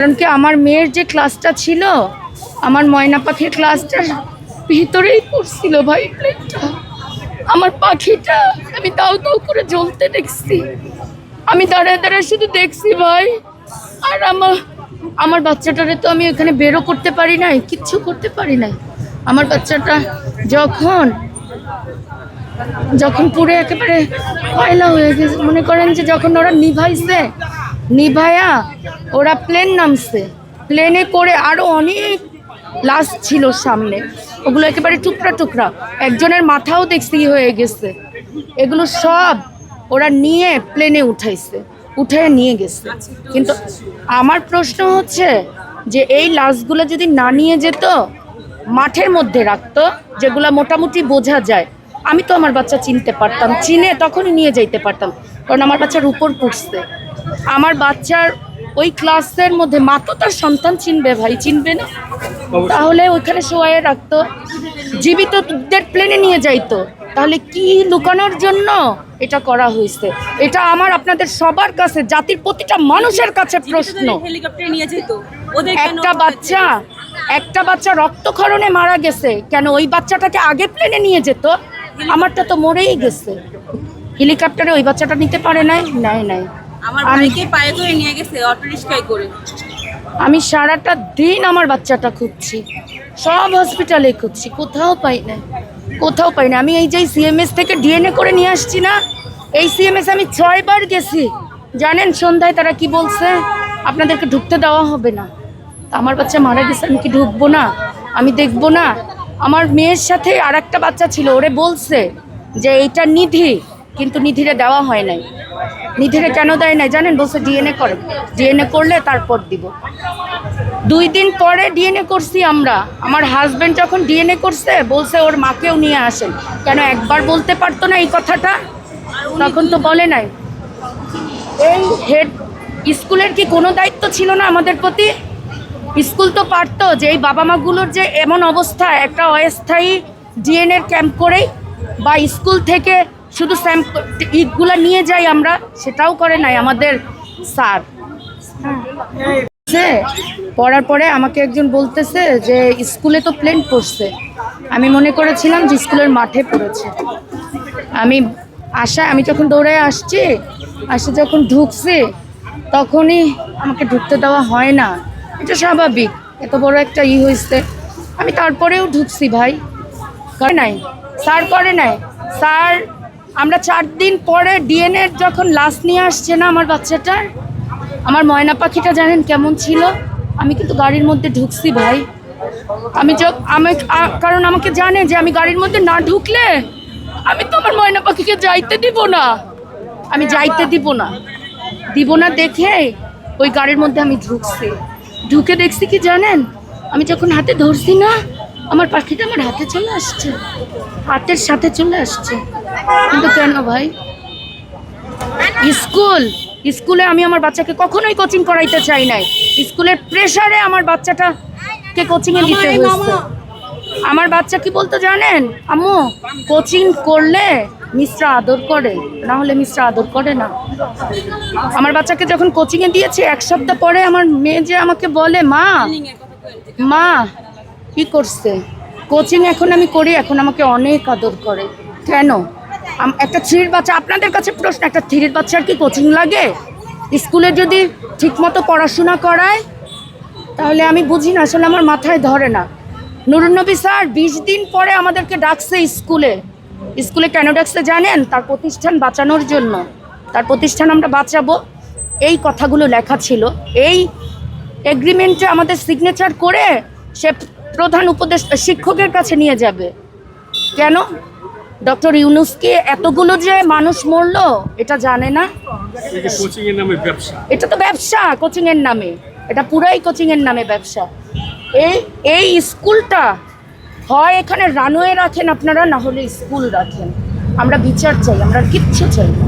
কারণ কি আমার মেয়ের যে ক্লাসটা ছিল, আমার ময়না পাখির ক্লাসটার ভিতরেই পড়ছিল ভাই আমার পাখিটা, আমি দাউ দাউ করে জ্বলতে দেখছি। আমি দাঁড়ায় দাঁড়ায় শুধু দেখছি ভাই। আর আমার আমার বাচ্চাটারে তো আমি এখানে বেরো করতে পারি নাই, কিচ্ছু করতে পারি নাই। আমার বাচ্চাটা যখন যখন পুরো একেবারে কয়লা হয়ে গেছে, মনে করেন যে যখন ওরা নিভাইছে নিভায়া, ওরা প্লেন নামছে। প্লেনে করে আরও অনেক লাশ ছিল সামনে। ওগুলো একেবারে টুকরা টুকরা। একজনের মাথাও দেখছি হয়ে গেছে। এগুলো সব ওরা নিয়ে প্লেনে উঠাইছে। উঠে নিয়ে গেছে। কিন্তু আমার প্রশ্ন হচ্ছে যে, এই লাশগুলো যদি না নিয়ে যেত, মাঠের মধ্যে রাখতো, যেগুলো মোটামুটি বোঝা যায়। আমি তো আমার বাচ্চা চিনতে পারতাম। চিনে তখনই নিয়ে যাইতে পারতাম। কারণ আমার বাচ্চার উপর পড়ছে। আমার বাচ্চার ওই ক্লাসের মধ্যে মা তো তার সন্তান চিনবে ভাই চিনবে না? তাহলে ওইখানে শোয়ায়ে রাখতো জীবিতদের প্লেনে নিয়ে যাইতো। তাহলে কি লুকানোর জন্য এটা করা হয়েছে? এটা আমার আপনাদের সবার কাছে জাতির প্রতিটা মানুষের কাছে প্রশ্ন। একটা বাচ্চা একটা বাচ্চা রক্তক্ষরণে মারা গেছে কেন ওই বাচ্চাটাকে আগে প্লেনে নিয়ে যেত? আমারটা তো মরেই গেছে। হেলিকপ্টারে ওই বাচ্চাটা নিতে পারে নাই? নাই নাই। আমার আমি- ভাইকে পায়ে করে নিয়ে গেছে অটো রিক্সায় করে। আমি সারাটা দিন আমার বাচ্চাটা খুঁজছি। সব হসপিটালে খুঁজছি কোথাও পাই না। কোথাও পাই না। আমি এই যে সিএমএস থেকে ডিএনএ করে নিয়ে আসছি না এই সিএমএস আমি ছয়বার গেছি। জানেন সন্ধ্যায় তারা কি বলছে? আপনাদেরকে ঢুকতে দেওয়া হবে না। আমার বাচ্চা মারা গেছে আমি কি ঢুকবো না? আমি দেখব না। আমার মেয়ের সাথে আর একটা বাচ্চা ছিল ওরে বলছে যে এইটা নিধি। কিন্তু নিধিরে দেওয়া হয় নাই। নিধিরে কেন দেয় নাই জানেন? বলছে ডিএনএ করে। ডিএনএ করলে তারপর দিব। দুই দিন পরে ডিএনএ করছি আমরা। আমার হাজব্যান্ড যখন ডিএনএ করছে, বলছে ওর মাকেও নিয়ে আসেন। কেন একবার বলতে পারতো না এই কথাটা? তখন তো বলে নাই। এই হেড স্কুলের কি কোনো দায়িত্ব ছিল না আমাদের প্রতি? স্কুল তো পারতো যে এই বাবা মাগুলোর যে এমন অবস্থা, একটা অস্থায়ী ডিএনএর ক্যাম্প করেই বা স্কুল থেকে শুধু স্যাম্প ইটগুলো নিয়ে যাই আমরা, সেটাও করে নাই আমাদের স্যার। পড়ার পরে আমাকে একজন বলতেছে যে, স্কুলে তো প্লেন পড়ছে। আমি মনে করেছিলাম যে, স্কুলের মাঠে পড়েছে। আমি আসা আমি যখন দৌড়ে আসছি আসে যখন ঢুকছি, তখনই আমাকে ঢুকতে দেওয়া হয় না। এটা স্বাভাবিক, এত বড় একটা ই হয়েছে। আমি তারপরেও ঢুকছি ভাই। করে নাই। স্যার করে নাই। স্যার আমরা চার দিন পরে ডিএনএ যখন লাশ নিয়ে আসছে না আমার বাচ্চাটার, আমার ময়না পাখিটা জানেন কেমন ছিল? আমি কিন্তু গাড়ির মধ্যে ঢুকছি ভাই। আমি আমি কারণ আমাকে জানে যে আমি গাড়ির মধ্যে না ঢুকলে আমি তো আমার ময়না পাখিকে যাইতে দিব না। আমি যাইতে দিব না। দিব না দেখে ওই গাড়ির মধ্যে আমি ঢুকছি। ঢুকে দেখছি কি জানেন? আমি যখন হাতে ধরছি না, আমার পাখিটা আমার হাতে চলে আসছে। হাতের সাথে চলে আসছে। কিন্তু কেন ভাই? স্কুল স্কুলে আমি আমার বাচ্চাকে কখনোই কোচিং করাইতে চাই নাই। স্কুলের প্রেশারে আমার বাচ্চাটাকে কোচিংয়ে দিতে হয়েছে। আমার বাচ্চা কি বলতো জানেন? আম্মু কোচিং করলে মিশ্রা আদর করে না হলে মিশ্রা আদর করে না। আমার বাচ্চাকে যখন কোচিংয়ে দিয়েছি এক সপ্তাহ পরে আমার মেয়ে যে আমাকে বলে মা মা কি করছে? কোচিং এখন আমি করি এখন আমাকে অনেক আদর করে। কেন? একটা থ্রির বাচ্চা, আপনাদের কাছে প্রশ্ন, একটা থ্রির বাচ্চার কি কোচিং লাগে? স্কুলে যদি ঠিকমতো পড়াশোনা করায়, তাহলে আমি বুঝি না, আসলে আমার মাথায় ধরে না। নুরুন্নবী স্যার, বিশ দিন পরে আমাদেরকে ডাকছে স্কুলে। স্কুলে কেন ডাকছে জানেন? তার প্রতিষ্ঠান বাঁচানোর জন্য। তার প্রতিষ্ঠান আমরা বাঁচাবো। এই কথাগুলো লেখা ছিল। এই এগ্রিমেন্টে আমাদের সিগনেচার করে সে প্রধান উপদেশ শিক্ষকের কাছে নিয়ে যাবে। কেন? ডক্টর ইউনুসকে এতগুলো যে মানুষ মরল এটা জানে না। এটা কোচিং এর নামে ব্যবসা। এটা তো ব্যবসা কোচিং এর নামে। এটা পুরাই কোচিং এর নামে ব্যবসা। এই এই স্কুলটা হয় এখানে রানওয়ে রাখেন আপনারা না হলে স্কুল রাখেন। আমরা বিচার চাই আমরা কিচ্ছু চাই না।